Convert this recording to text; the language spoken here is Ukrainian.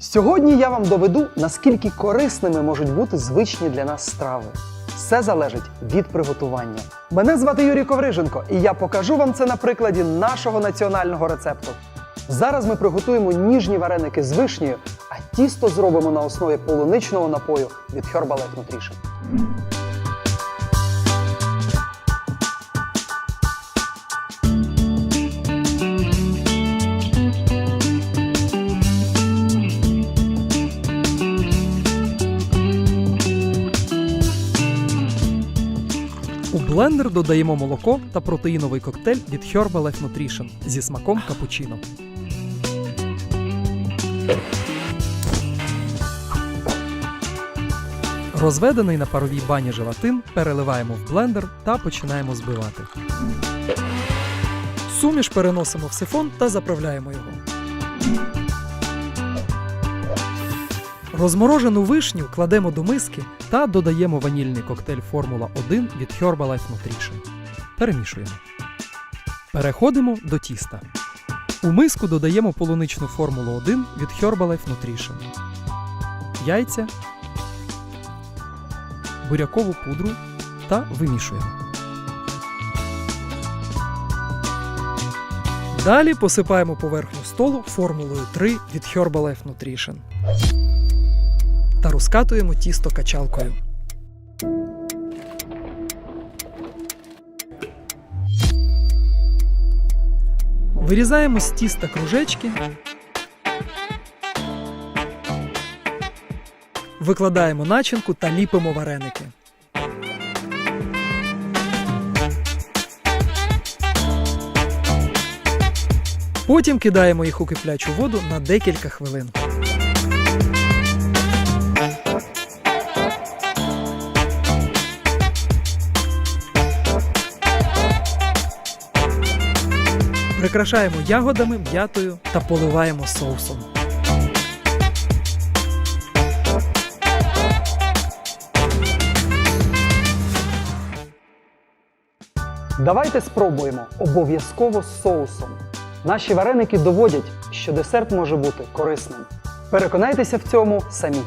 Сьогодні я вам доведу, наскільки корисними можуть бути звичні для нас страви. Все залежить від приготування. Мене звати Юрій Ковриженко, і я покажу вам це на прикладі нашого національного рецепту. Зараз ми приготуємо ніжні вареники з вишнею, тісто зробимо на основі полуничного напою від Herbalife Nutrition. У блендер додаємо молоко та протеїновий коктейль від Herbalife Nutrition зі смаком капучино. Розведений на паровій бані желатин переливаємо в блендер та починаємо збивати. Суміш переносимо в сифон та заправляємо його. Розморожену вишню кладемо до миски та додаємо ванільний коктейль Формула 1 від Herbalife Nutrition. Перемішуємо. Переходимо до тіста. У миску додаємо полуничну Формулу 1 від Herbalife Nutrition. Яйця, бурякову пудру та вимішуємо. Далі посипаємо поверхню столу формулою 3 від Herbalife Nutrition та розкатуємо тісто качалкою. Вирізаємо з тіста кружечки. Викладаємо начинку та ліпимо вареники. Потім кидаємо їх у киплячу воду на декілька хвилин. Прикрашаємо ягодами, м'ятою та поливаємо соусом. Давайте спробуємо обов'язково з соусом. Наші вареники доводять, що десерт може бути корисним. Переконайтеся в цьому самі.